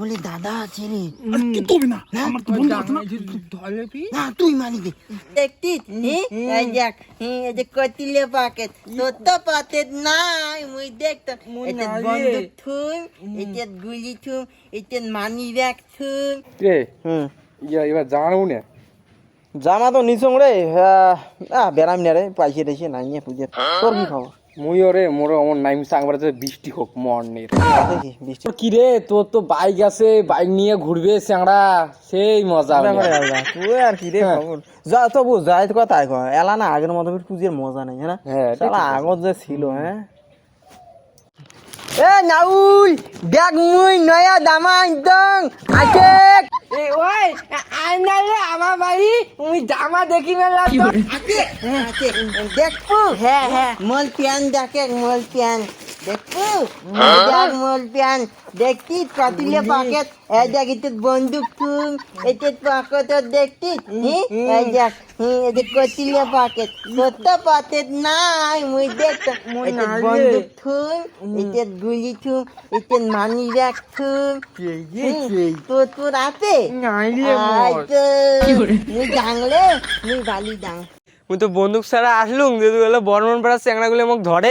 বলে দাদা আছে রে। না? আমার তো বন্ধু আছে না। ধলে পি। না তুই মারি দে। দেখতি এই দেখ এই যে কতিলে পাকেট তোর তো পাকেট নাই মুই দেখতাম। এটা বন্দুক থুম এটা গুলি থুম এটা মানি ব্যাগ থুম রে হুম। ইয়া এবার জানাব না। জামা তো নিছং রে আহ বেড়াম না রে পাইছে টাইছে নাই নিয়ে পুজো। তোর কি খবর মুইও রে মোর আমার নাইম সাংবার বৃষ্টি হোক মর্নের দেখি বৃষ্টি। কি রে তোর তো বাইক আছে বাইক নিয়ে ঘুরবে স্যাংড়া সেই মজা তুই আর কি রে খবর যা তো বুঝ যাই তো তাই কয় এলা না আগের মতো পুজোর মজা নাই হ্যাঁ হ্যাঁ, আগত যে ছিল হ্যাঁ এ নাউল দেখ মুই নয়া দামা একদম আছে ওই আইনালে আমার বাড়ি তুমি জামা দেখি মেলা দেখব হ্যাঁ হ্যাঁ। মল প্যান দেখে মল প্যান দেখব দেখ মল প্যান দেখতি? কতিলে পাকেট এই দেখ এতে বন্দুক তুম এতে পাকেট দেখতি? এই দেখ এতে কতিলে পাকেট কত পাকেট নাই মুই দেখতাম এতে বন্দুক থুম এতে গুলি থুম এতে মানি ব্যাগ থুম তোর তোর আছে মুই জানলে মুই বালি মুই তো বন্দুক ছাড়া আসলুম। যদি বলে বর্মন পাড়া স্যাংড়া গুলো মোক ধরে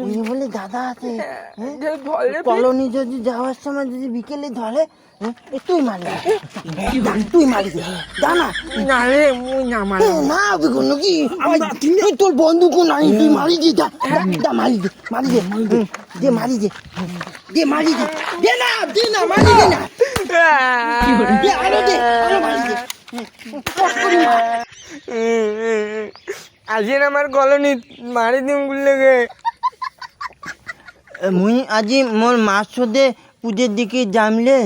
উনি বলে দাদা আছে হ্যাঁ? কলোনি যদি যাওয়ার সময় যদি বিকেলে ধরে হ্যাঁ, তুই মারি দে। দান, তুই মারি দে জানা না রে মুই না মারি না বিগুন কি? তুই তোর বন্ধুক নাই তুই মারি দে যা, যা মারি দে মারি দে দে মারি দে দে মারি দে। দে না দে না মারি দে না। দে আরও দে আরও মারি দে। আজি আমার কলোনি মারি দিম গুলোকে মুই আজি মোর মাছ দে পুজোর দিকে জামলে।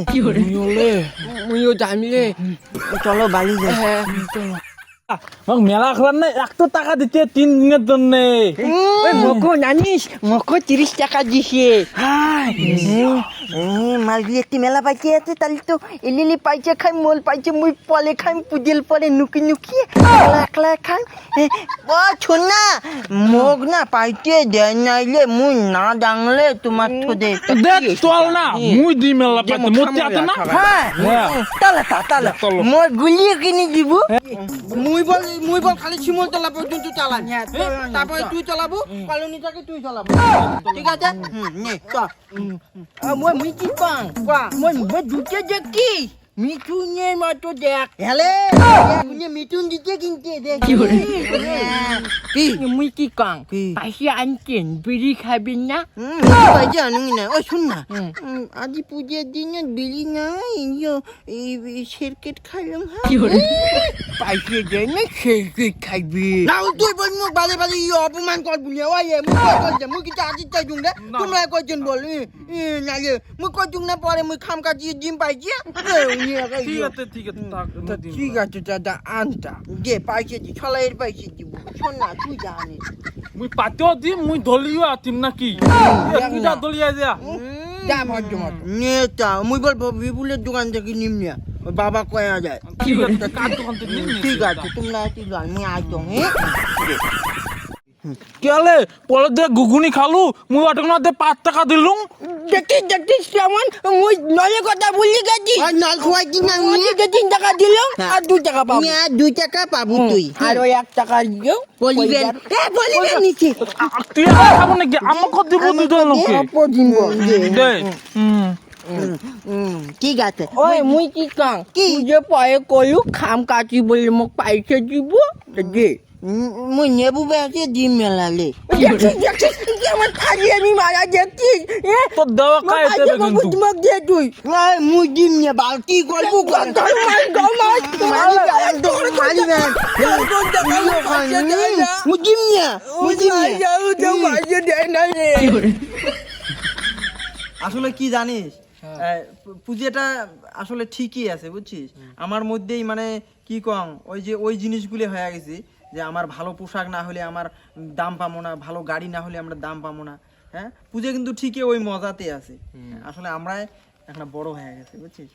মুইও জামিলে। চলো বাড়ি যাই। মোক মেলা খোলার না একশো টাকা দিতে তিন দিনের জন্য। মকো জানিস মকো তিরিশ টাকা দিছে। মালগুলি একটি মেলা পাইছে আছে তাহলে তো এলিলি পাইছে খাই মোল পাইছে মুই পলে খাই পুজেল পরে নুকি নুকি একলা খাই। ও শোন না মোক না পাইতে দেয় নাইলে মুই না ডাংলে তোমার তো দে চল না মুই দি মেলা পাইতে মরতে আছে না? হ্যাঁ হ্যাঁ। তালা তা তালা মোর গুলি কিনে দিব। মুই বল মুই বল খালি শিমল চালা পর্যন্ত চালাই। তারপরে তুই চালাবো কলোনিটাকে তুই চালাবো। ঠিক আছে? হুম নে চ। মই মিটি পাং মই মই দুটো দেখি মিঠুনের মতো দেখ। আপনি মিঠুন দিতে কিনতে দেখ কি মুই কি? কং? পাইসে আনছেন বিড়ি খাবেন না? পাইছে আনুন না ও শুন না আজি পূজার দিন নাই ইয়ো এই সেরকেট খাইলাম হ্যাঁ? পাইসে দেয় না সেই খাইবি। না তুই বল মুখ বালে বালে ইয়ে অপমান কর বলি মুখ কই করছে কিছু আজি চাই জুং রে তোমরা কইছেন বল না মুখ না পরে মুই খাম কাজি জিম পাইছি। ঠিক আছে ঠিক আছে। ঠিক আছে দাদা আনতা দে পাইছে দি ছলাইয়ের পাইছে দিব শোন না তুই জানিস মুই পাতেও দিম মুই দলিও আতিম নাকি দুইটা দলিয়া যা যা ভদ্র মত নেতা মুই বল বিপুলের দোকান থেকে নিমনিয়া বাবা কয়া যায় ঠিক আছে তোমরা একটু জান আইতো হ্যাঁ কি হলে পরে দিয়ে ঘুগুনি খালু মুই অটকনাতে পাঁচ টাকা দিলুম দেখি দেখি কেমন মুই নলে কথা ভুলি গেছি। আর নাল খোয়াই কি না মুই। ওদিকে তিন টাকা দিল আর দু টাকা পাবো। আর দুই টাকা পাবো তুই। আর ওই এক টাকা দিও বলিবেন এ বলিবেন নিচে। তুই আর খাব নাকি? আমাকে দিব দুজন লোকে অপদিন দে। হুম। হুম। ঠিক আছে। ওই মুই কি কং? কি? যে পরে কলু খাম কাটি বলে মোক পাইসে দিব দে। মুই নেবু বেঁচে ডিম মেলালে। দেখছিস দেখছিস থাকি আমি মারা দেখছিস তোর দেওয়া মোক খাইতে কিন্তু। মোক দিয়ে তুই। এই, মুই ডিম নে বাল কি কর। তোর মার গো মার মারি বেন তোর মারি বেন মুই ডিম নে মুই ডিম নে। যাও তো পাইসে দেয় না রে। আসলে কি জানিস আহ, পুজোটা আসলে ঠিকই আছে বুঝছিস? আমার মধ্যেই মানে কি কম ওই যে ওই জিনিসগুলি হয়ে গেছে। যে আমার ভালো পোশাক না হলে আমার দাম পাবো না ভালো গাড়ি না হলে আমরা দাম পাবো না। হ্যাঁ? পুজো কিন্তু ঠিকই ওই মজাতে আছে। আসলে আমরাই এখন বড় হয়ে গেছে বুঝছিস?